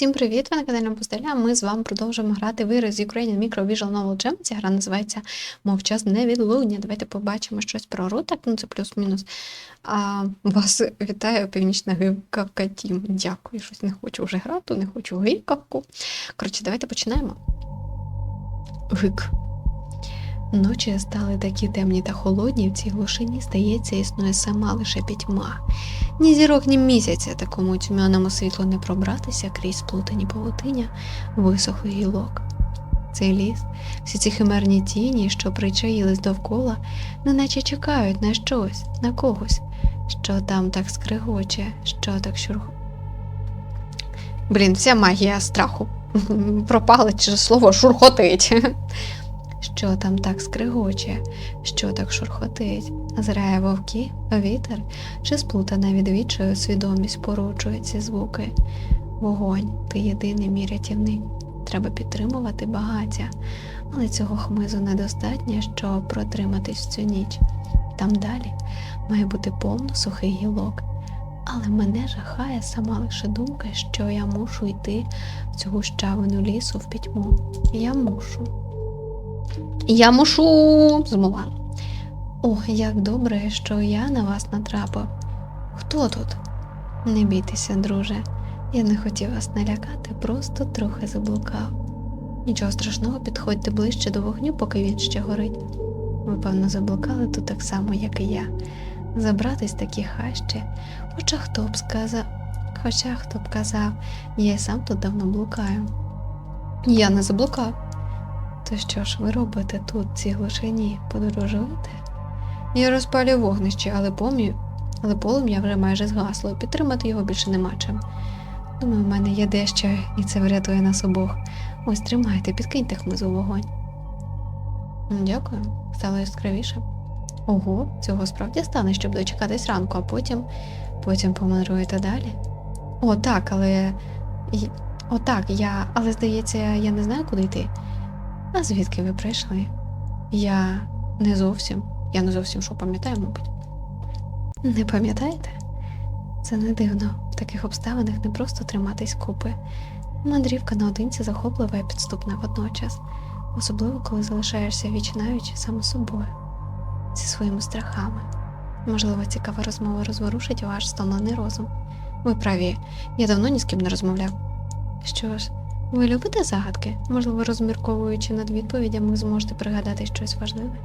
Всім привіт! Ви на каналі Пустеля. Ми з вами продовжуємо грати в ігри з Ukrainian Micro Visual Novel Jam. Ця гра називається Мовчас невідлуння. Давайте побачимо щось про ру, ну це плюс-мінус. А вас вітає Північна Гикавка Тім. Дякую, щось не хочу вже грати, не хочу гикавку. Коротше, давайте починаємо. Гик. Ночі стали такі темні та холодні, в цій глушині, здається, існує сама лише пітьма. Ні зірок, ні місяця такому тьмяному світлу не пробратися крізь сплутані павутиння висохлих гілок. Цей ліс, всі ці химерні тіні, що причаїлись довкола, неначе чекають на щось, на когось, що там так скригоче, що так шурху. Блін, вся магія страху пропала через слово шурхотить. Що там так скригоче, що так шурхотить, зряє вовки, вітер, чи сплутана від відчаю свідомість поручує ці звуки. Вогонь ти єдиний мій рятівник. Треба підтримувати багаття, але цього хмизу недостатньо, щоб протриматись цю ніч. Там далі має бути повно сухих гілок. Але мене жахає сама лише думка, що я мушу йти в цю гущавину лісу в пітьму. Я мушу. Я мушу змова. Ох, як добре, що я на вас натрапив. Хто тут? Не бійтеся, друже. Я не хотів вас налякати, просто трохи заблукав. Нічого страшного, підходьте ближче до вогню, поки він ще горить. Ви, певно, заблукали тут так само, як і я. Забратись такі хащі, хоча хто б сказав, хоча хто б казав, я й сам тут давно блукаю. Я не заблукав. То що ж ви робите тут, в цій глушині, подорожуєте? Я розпалюю вогнище, але пом'ю, але полум'я вже майже згасло, підтримати його більше нема чим. Думаю, в мене є дещо, і це врятує нас обох. Ось тримайте, підкиньте хмизу вогонь. Дякую, стало яскравіше. Ого, цього справді стане, щоб дочекатись ранку, а потім, потім помандруєте далі. О, так, але. О, так, я. Але здається, я не знаю, куди йти. А звідки ви прийшли? Я не зовсім. Я не зовсім що пам'ятаю, мабуть. Не пам'ятаєте? Це не дивно. В таких обставинах не просто триматись купи. Мандрівка наодинці захоплива і підступна водночас, особливо коли залишаєшся віч навіч саме собою, зі своїми страхами. Можливо, цікава розмова розворушить ваш стомлений розум. Ви праві, я давно ні з ким не розмовляв. Що ж, ви любите загадки? Можливо, розмірковуючи над відповідями, ви зможете пригадати щось важливе.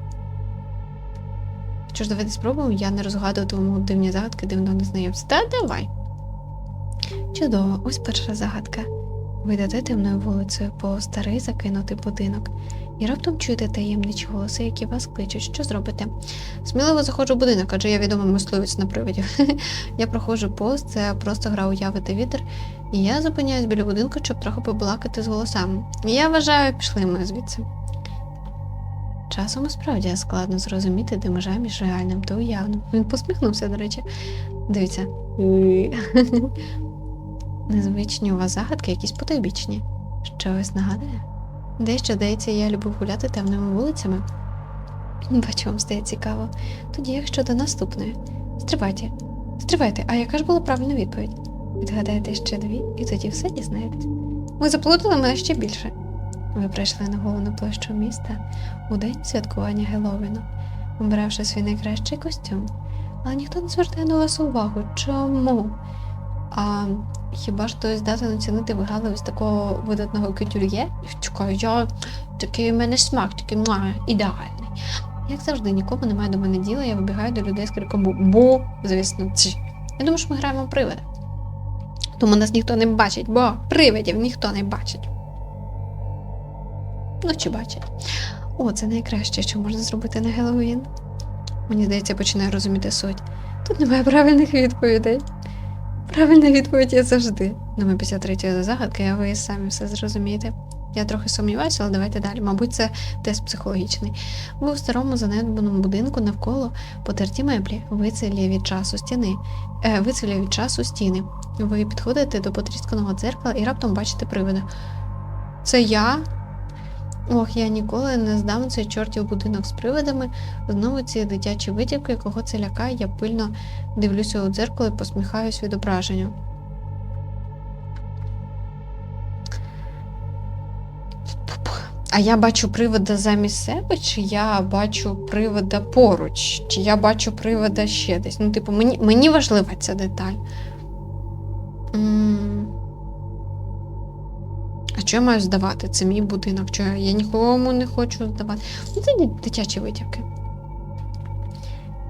Що ж, давайте спробуємо, я не розгадуватиму дивні загадки дивного незнайомця. Та давай. Чудово, ось перша загадка. Ви йдете темною вулицею по старий закинутий будинок, і раптом чуєте таємничі голоси, які вас кличуть. Що зробите? Сміливо заходжу в будинок, адже я відомий мисливець на привидів. я проходжу повз, це просто гра уявити вітер, і я зупиняюсь біля будинку, щоб трохи побалакати з голосами. Я вважаю, пішли ми звідси. Часом і справді складно зрозуміти, де межа між реальним та уявним. Він посміхнувся, до речі. Дивіться. Незвичні у вас загадки, якісь потойбічні. Щось нагадує? Дещо здається, я любив гуляти темними вулицями. Бачу, вам стає цікаво. Тоді як щодо наступної. Стривайте, стривайте, а яка ж була правильна відповідь? Відгадайте ще дві, і тоді все дізнаєтесь. Ви заплутали мене ще більше. Ви прийшли на головну площу міста у день святкування Геловіну, обравши свій найкращий костюм. Але ніхто не звертає на вас увагу. Чому? А хіба ж хтось здатен оцінити вигадливість такого видатного кютюр'є? Чекаю, я такий в мене смак, такий муа, ідеальний. Як завжди, нікому немає до мене діла, я вибігаю до людей з криком бу, звісно, ці. Я думаю, що ми граємо в привида. Тому нас ніхто не бачить, бо привидів ніхто не бачить. Ну, чи бачить. О, це найкраще, що можна зробити на Геловін. Мені здається, я починаю розуміти суть. Тут немає правильних відповідей. Правильна відповідь є завжди. Думаю, після третьої загадки, а ви самі все зрозумієте. Я трохи сумніваюся, але давайте далі. Мабуть, це тест психологічний. Ви у старому занедбаному будинку навколо потерті меблі, вицелі від часу стіни, е, вицелі від часу стіни. Ви підходите до потрісканого дзеркала і раптом бачите привида. Це я? Ох, я ніколи не здам цей чортів будинок з привидами. Знову ці дитячі витівки, кого це лякає, я пильно дивлюся у дзеркало і посміхаюсь відображенню. А я бачу привода замість себе, чи я бачу привода поруч, чи я бачу привода ще десь. Ну, типу, мені, мені важлива ця деталь. М. А що я маю здавати? Це мій будинок. Чого я нікому не хочу здавати. Ну, це дитячі витівки.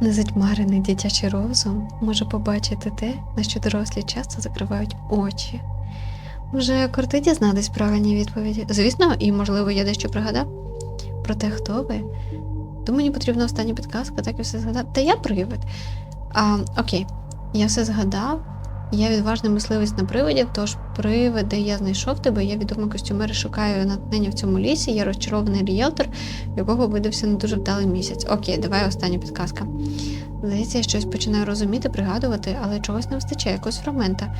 Незатьмарений дитячий розум може побачити те, на що дорослі часто закривають очі. Вже корти дізнатись правильні відповіді. Звісно, і можливо я дещо пригадав про те, хто ви. То мені потрібна остання підказка, так і все згадав. Та я привид. А, окей, я все згадав. Я відважний мисливець на привидів, тож привиди я знайшов тебе. Я відомий костюмер і шукаю натхнення в цьому лісі. Я розчарований ріелтор, в якого видався не дуже вдалий місяць. Окей, давай остання підказка. Здається, я щось починаю розуміти, пригадувати, але чогось не вистачає, якогось фрагмента.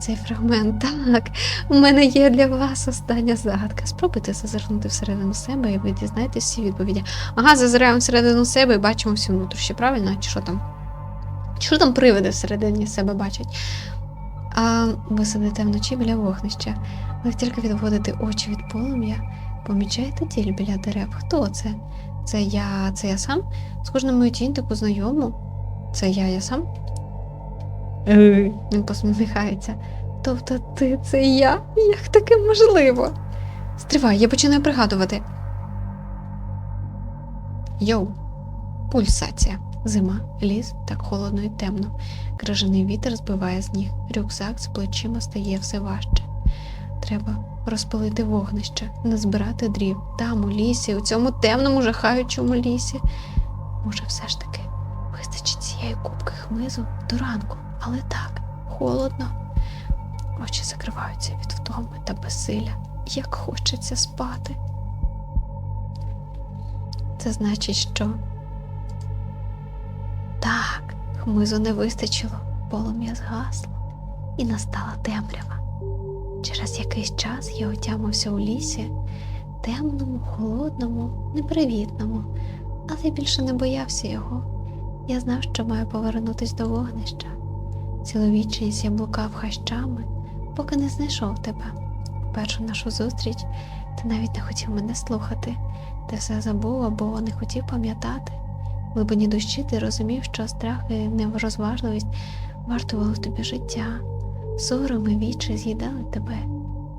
Цей фрагмент, так. У мене є для вас остання загадка. Спробуйте зазирнути всередину себе, і ви дізнаєтесь всі відповіді. Ага, зазираємо всередину себе і бачимо всі внутрішні, правильно? Чи що там? Що там привиди всередині себе бачать? А ви сидите вночі біля вогнища. Ви тільки відводите очі від полум'я, помічаєте тіль біля дерев. Хто це? Це я, це я сам? Схоже на мою тінь таку знайому. Це я, я сам? Він посміхається. Тобто ти це я? Як таке можливо? Стривай, я починаю пригадувати. Йоу, пульсація. Зима, ліс, так холодно і темно. Крижаний вітер збиває з ніг, рюкзак з плечима стає все важче. Треба розпалити вогнище, назбирати дрів там, у лісі, у цьому темному, жахаючому лісі. Може, все ж таки вистачить цієї кубки хмизу до ранку, але так, холодно. Очі закриваються від втоми та безсилля. Як хочеться спати. Це значить, що хмизу не вистачило, полум'я згасло, і настала темрява. Через якийсь час я отямився у лісі, темному, холодному, непривітному, але більше не боявся його. Я знав, що маю повернутись до вогнища. Цілу вічність я блукав хащами, поки не знайшов тебе. Першу нашу зустріч ти навіть не хотів мене слухати, ти все забув або не хотів пам'ятати. Глибині душі ти розумів, що страх і неврозважливість вартували тобі життя, сором і вічі з'їдали тебе,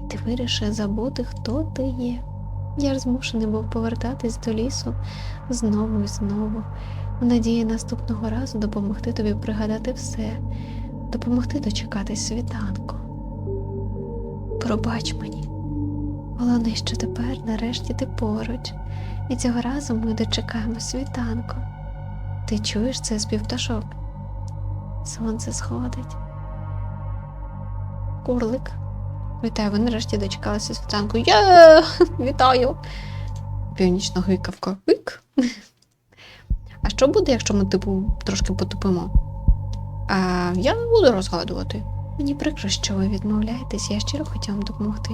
і ти вирішив забути, хто ти є. Я ж змушений був повертатись до лісу знову і знову, в надії наступного разу допомогти тобі пригадати все, допомогти дочекатись світанку. Пробач мені. Головне, що тепер нарешті ти поруч, і цього разу ми дочекаємо світанку. Ти чуєш це спів пташок? Сонце сходить. Курлик. Вітаю, ви нарешті дочекалися світанку. Є! Вітаю! Північна гикавка. Гик. А що буде, якщо ми, типу, трошки потупимо? А, я не буду розгадувати. Мені прикро, що ви відмовляєтесь, я щиро хотів вам допомогти.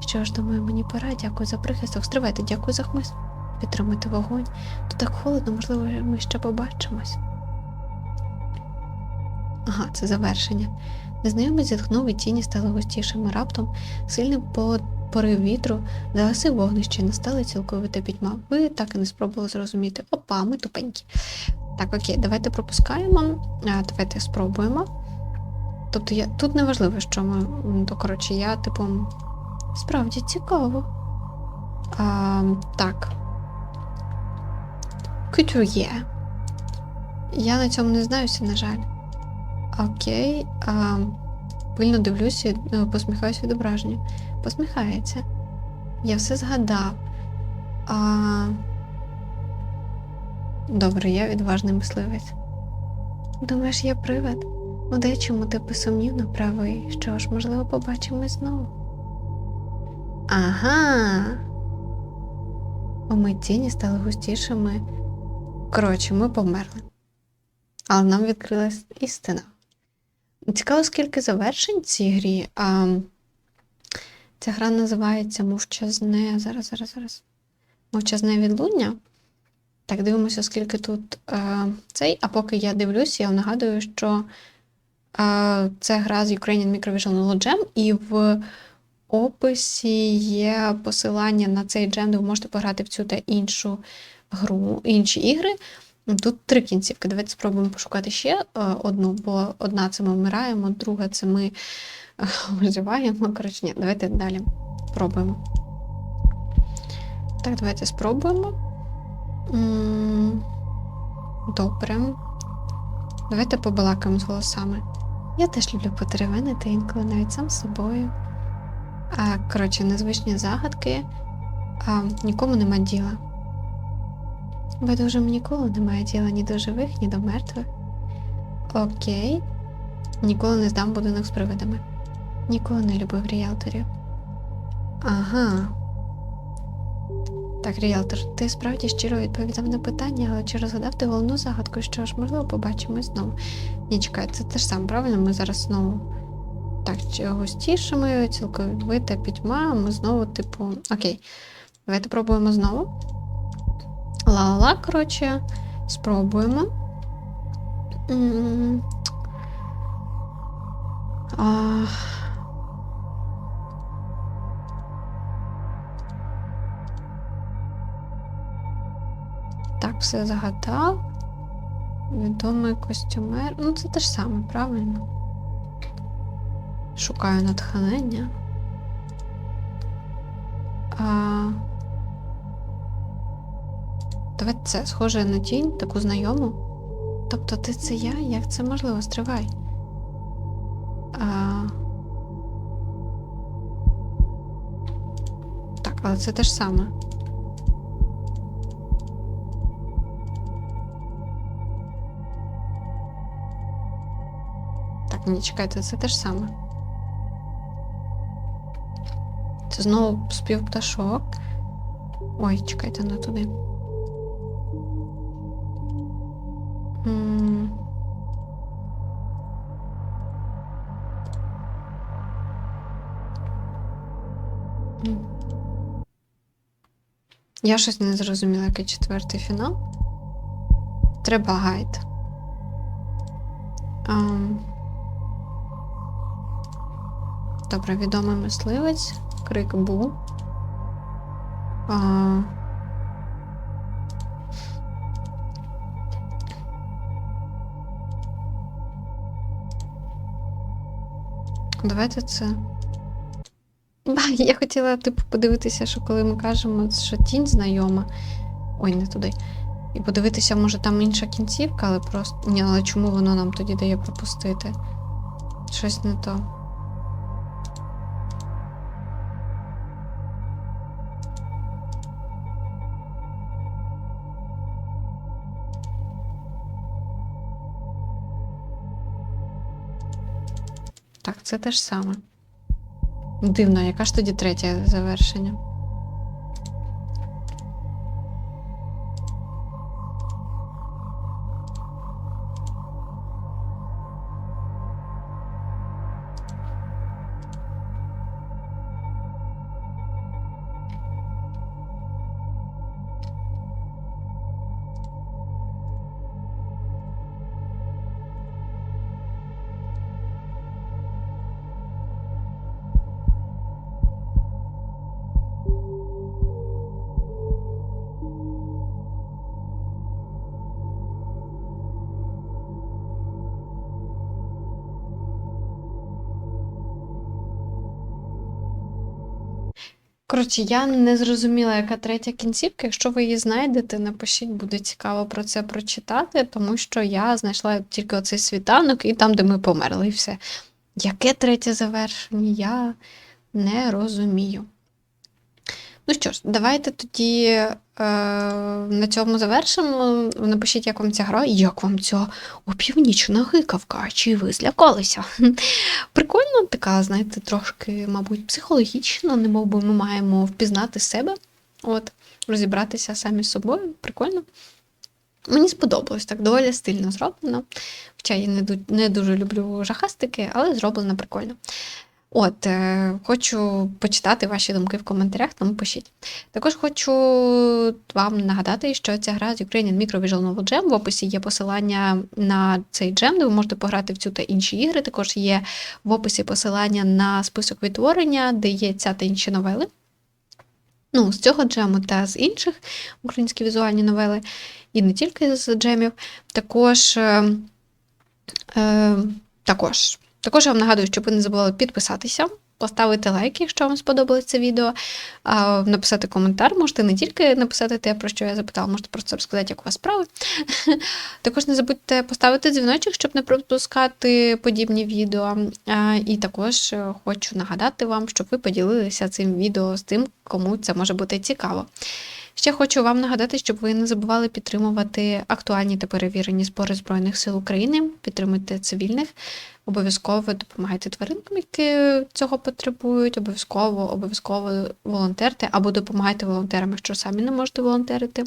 Що ж, думаю, мені пора. Дякую за прихисток. Стривайте, дякую за хмиз. Підтримуйте вогонь. Тут так холодно, можливо, ми ще побачимось. Ага, це завершення. Незнайомець зітхнув, і тіні стали густішими. Раптом сильний порив вітру загасив вогнище, і настала цілковита пітьма. Ви так і не спробували зрозуміти. Опа, ми тупенькі. Так, окей, давайте пропускаємо. А, давайте спробуємо. Тобто я тут не важливо, що ми. То коротше, я, типу, справді цікаво. А, так. Кутюр'є. Я на цьому не знаюся, на жаль. Окей. А, пильно дивлюся, і, е, відображенню. Посміхається. Я все згадав. А... Добре, я відважний мисливець. Думаєш, я привид? У дечому ти безсумнівно правий. Що ж, можливо, побачимось знову. Ага. Умить тіні стали густішими. Коротше, ми померли. Але нам відкрилась істина. Цікаво, скільки завершень цій грі. А, ця гра називається Мовчазне. Зараз, зараз, зараз. Мовчазне відлуння. Так, дивимося, скільки тут е, цей. А поки я дивлюсь, я вам нагадую, що е, це гра з Ukrainian Microvisual Knowledge Jam, і в описі є посилання на цей джем, де ви можете пограти в цю та іншу гру, інші ігри. Тут три кінцівки. Давайте спробуємо пошукати ще е, одну, бо одна це ми вмираємо, друга це ми е, виживаємо. Коротше, ні, давайте далі пробуємо. Так, давайте спробуємо. Добре. Давайте побалакаємо з голосами. Я теж люблю потеревенити інколи навіть сам з собою. Коротше, незвичні загадки, а, нікому нема діла. Байдуже ніколи немає діла ні до живих, ні до мертвих. Окей. Ніколи не здам будинок з привидами. Ніколи не любив ріелторів. Ага. Так, ріелтор, ти справді щиро відповідав на питання, але чи розгадав ти головну загадку? Що ж, можливо, побачимось знову. Ні, чекай, це те ж саме, правильно? Ми зараз знову. Так, густішими, цілковита пітьма, ми знову, типу. Окей. Давайте пробуємо знову. Ла-ла, коротше, спробуємо. Так, все загадав. Відомий костюмер. Ну, це те ж саме, правильно? Шукаю натхнення. А... Давай це схоже на тінь, таку знайому. Тобто ти це я? Як це можливо? Стривай. А... Так, але це те ж саме. Так, ні, чекайте, це те ж саме. Це знову спів пташок. Ой, чекайте, не туди. Я щось не зрозуміла, який четвертий фінал. Треба гайд. Ам. Добре, відомий мисливець. Крик Бу. А... Давайте це. Ба, Я хотіла, типу, подивитися, що коли ми кажемо, що тінь знайома. Ой, не туди. І подивитися, може, там інша кінцівка, але просто. Ні, але чому воно нам тоді дає пропустити? Щось не то. Це те ж саме. Дивно, яка ж тоді третє завершення? Коротше, я не зрозуміла, яка третя кінцівка. Якщо ви її знайдете, напишіть, буде цікаво про це прочитати, тому що я знайшла тільки оцей світанок і там, де ми померли, і все. Яке третє завершення, я не розумію. Ну що ж, давайте тоді на цьому завершимо. Напишіть, як вам ця гра, і як вам ця опівнічна гикавка, чи ви злякалися? Прикольно, така, знаєте, трошки, мабуть, психологічно, немов би ми маємо впізнати себе, от, розібратися самі з собою. Прикольно. Мені сподобалось так, доволі стильно зроблено. Хоча я не, не дуже люблю жахастики, але зроблено прикольно. От, е, хочу почитати ваші думки в коментарях, тому пишіть. Також хочу вам нагадати, що ця гра з Ukrainian Micro Visual Novel Jam. В описі є посилання на цей джем, де ви можете пограти в цю та інші ігри. Також є в описі посилання на список відтворення, де є ця та інші новели. Ну, з цього джему та з інших українські візуальні новели, і не тільки з джемів. Також, е, е, також, також я вам нагадую, щоб ви не забували підписатися, поставити лайк, якщо вам сподобалось це відео, написати коментар. Можете не тільки написати те, про що я запитала, можете просто розказати, як у вас справи. Також не забудьте поставити дзвіночок, щоб не пропускати подібні відео. І також е, хочу нагадати вам, щоб ви поділилися цим відео з тим, кому це може бути цікаво. Ще хочу вам нагадати, щоб ви не забували підтримувати актуальні та перевірені збори Збройних сил України, підтримуйте цивільних, обов'язково допомагайте тваринкам, які цього потребують, обов'язково, обов'язково волонтерте або допомагайте волонтерам, якщо самі не можете волонтерити.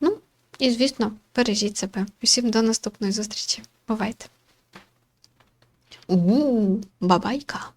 Ну, і, звісно, бережіть себе. Усім до наступної зустрічі. Бувайте! У, бабайка!